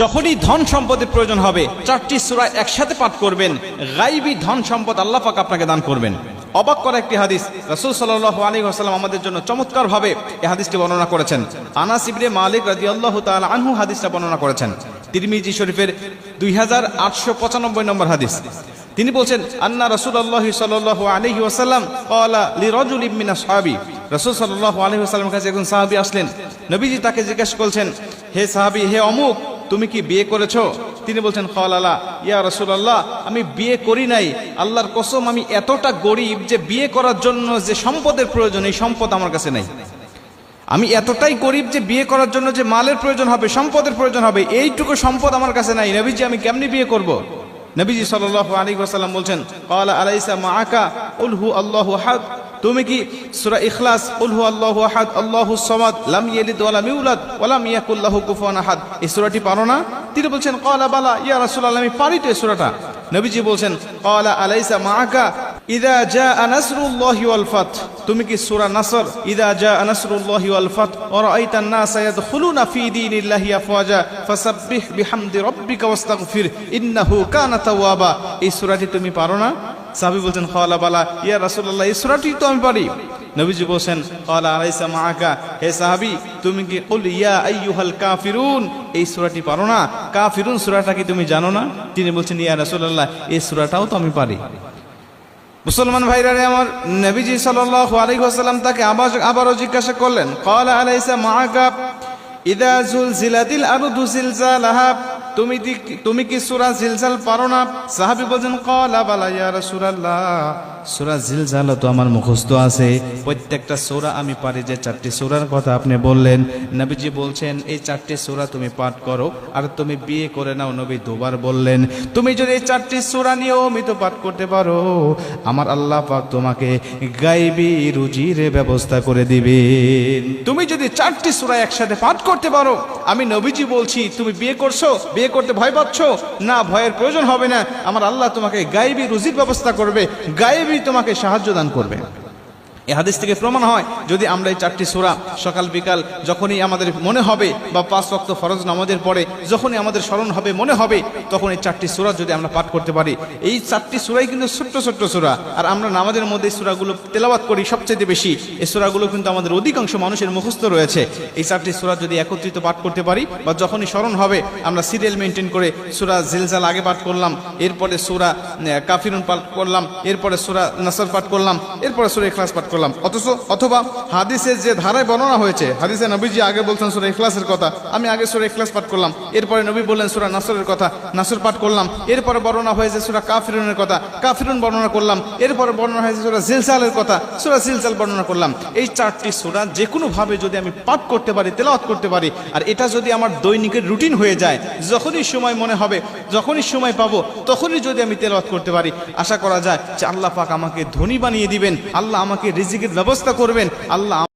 যখনই ধন সম্পদের প্রয়োজন হবে, চারটি সূরা একসাথে পাঠ করবেন, গাইবি ধন সম্পদ আল্লাহ পাক আপনাকে দান করবেন। অবাক করা একটি হাদিস, রাসূল সাল্লাল্লাহু আলাইহি ওয়াসাল্লাম আমাদের জন্য চমৎকার ভাবে এই হাদিসটি বর্ণনা করেছেন। আনাস মালিক রাদিয়াল্লাহু তাআলা আনহু হাদিসটা বর্ণনা করেছেন। তিরমিজি শরীফের দুই হাজার আটশো পঁচানব্বই নম্বর হাদিস। তিনি বলছেন, আন্না রাসূলুল্লাহি সাল্লাল্লাহু আলাইহি ওয়াসাল্লাম ক্বালা রজুল মিনাস সাহাবী। রাসূল সাল্লাল্লাহু আলাইহি ওয়াসাল্লামের কাছে একজন সাহাবী আসলেন। নবীজি তাকে জিজ্ঞাসা করছেন হে সাহাবী, হে অমুক? তুমি কি বিয়ে করেছ? তিনি বলছেন আলা ইয়া রাসূলুল্লাহ, আমি বিয়ে করি নাই। আল্লাহর কসম, আমি এতটা গরিব যে বিয়ে করার জন্য যে সম্পদের প্রয়োজন, এই সম্পদ আমার কাছে নাই। আমি এতটাই গরিব যে বিয়ে করার জন্য যে মালের প্রয়োজন হবে, সম্পদের প্রয়োজন হবে, এইটুকু সম্পদ আমার কাছে নাই। নবীজি, আমি কেমনি বিয়ে করব। নবীজি আলাইহি ওয়াসাল্লাম বলছেন ক্বালা আলাইসা মাআকা, কুল হু আল্লাহু তুমি কি সুরা ইখলাস কুল হু আল্লাহু আহাদ, আল্লাহু সামাদ, লাম ইয়ালিদ ওয়া লাম ইউলাদ ওয়া লাম ইয়াকুল লাহু কুফুয়ান আহাদ এই সূরাটি পারো না? তিনি বলছেন, ক্বালা বালা, ইয়া রাসূলুল্লাহ, আমি পারি তো এই সূরাটা নবীজি বলছেন, ক্বালা আলাইসা মাআকা, ইদা জা নাসরুল্লাহি ওয়াল ফাত তুমি কি সূরা নাসর, ইদা জা নাসরুল্লাহি ওয়াল ফাত ওয়া রাআইতান নাসা ইয়াদখুলুনা ফি দীনিল্লাহি আফওয়াজা ফাসাব্বিহ বিহামদি রাব্বিকা ওয়াস্তাগফির ইন্নাহু কানা তাওয়াবা এই সূরাটি তুমি পারো না? সাহাবী বলছেন খাওয়ালা বালা, ইয়া রাসূলুল্লাহ, এই সূরাটি তো আমি পারি। নবীজি বলছেন ক্বালা আলাইসা মাআকা। হে সাহাবি, তুমি কি, কুল ইয়া আইয়ুহাল কাফিরুন? এই সুরাটি পারো না। কাফিরুন সুরাটা কি তুমি জানো না? তিনি বলছেন, ইয়া রাসূলুল্লাহ, এই সূরাটাও তো আমি পারি। মুসলমান ভাইরা আমার নবীজি সাল্লাল্লাহু আলাইহি ওয়াসাল্লাম তাকে আবার আবারও জিজ্ঞাসা করলেন ক্বালা আলাইসা মাআকা? ইদা জুলজিলাতিল আরদু জিলজালাহা। তুমি তুমি কি সূরা জিলজাল পারো না? সাহাবী বলেন ক্বালা বালা ইয়া রাসূলুল্লাহ। সূরা জিলজাল তো আমার মুখস্থ আছে। প্রত্যেকটা সূরা আমি পারি যে চারটি সূরার কথা আপনি বললেন। নবীজি বলছেন, এই চারটি সূরা তুমি পাঠ করো আর তুমি বিয়ে করে নাও, নবী দুবার বললেন। তুমি যদি এই চারটি সূরা নিয়মিত পাঠ করতে পারো, আমার আল্লাহ পাক তোমাকে গাইবি, রুজির ব্যবস্থা করে দিবেন। তুমি যদি চারটি সূরা একসাথে পাঠ করতে পারো, আমি নবীজি বলছি, তুমি বিয়ে করছ বিয়ে করতে ভয় পাচ্ছ? না, ভয়ের প্রয়োজন হবে না। আমার আল্লাহ তোমাকে গায়েবী রুজির ব্যবস্থা করবে, গায়েবী তোমাকে সাহায্য দান করবে। এই হাদিস থেকে প্রমাণ হয়, যদি আমরা এই চারটি সূরা সকাল, বিকাল যখনই আমাদের মনে হবে বা পাঁচ রক্ত ফরজ নামাজের পরে যখনই আমাদের স্মরণ হবে, মনে হবে, তখন এই চারটি সূরা যদি আমরা পাঠ করতে পারি। এই চারটি সূরাই কিন্তু ছোট্ট ছোট্ট সূরা। আর আমরা নামাজের মধ্যে এই সূরাগুলো তেলাওয়াত করি সবচেয়ে বেশি। এই সূরাগুলো কিন্তু আমাদের অধিকাংশ মানুষের মুখস্থ রয়েছে। এই চারটি সূরা যদি একত্রিত পাঠ করতে পারি বা যখনই স্মরণ হবে, আমরা সিরিয়াল মেনটেন করে সুরা জিলজাল আগে পাঠ করলাম, এরপরে সুরা কাফিরুন পাঠ করলাম, এরপরে সুরা নাসর পাঠ করলাম, এরপরে সূরা ইখলাস পাঠ করলাম। অথচ, অথবা হাদিসের যে ধারায় বর্ণনা হয়েছে, হাদিসে নবীজি আগে বলছেন সূরা ইখলাসের কথা, আমি আগে সূরা ইখলাস পাঠ করলাম, এরপরে নবী বললেন সূরা নাসরের কথা, নাসর পাঠ করলাম, এরপরে বর্ণনা হয়েছে সূরা কাফিরুনের কথা, কাফিরুন বর্ণনা করলাম, এরপরে বর্ণনা হয়েছে সূরা জিলজালের কথা, সূরা জিলজাল বর্ণনা করলাম। এই চারটি সূরা যে কোনো ভাবে যদি আমি পাঠ করতে পারি, তেলাওয়াত করতে পারি, আর এটা যদি আমার দৈনিকের রুটিন হয়ে যায়, যখনই সময় মনে হবে, যখনই সময় পাবো, তখনই যদি আমি তেলাওয়াত করতে পারি, আশা করা যায় যে আল্লাহ পাক আমাকে ধনী বানিয়ে দিবেন, আল্লাহ আমাকে রিজিকের ব্যবস্থা করবেন আল্লাহ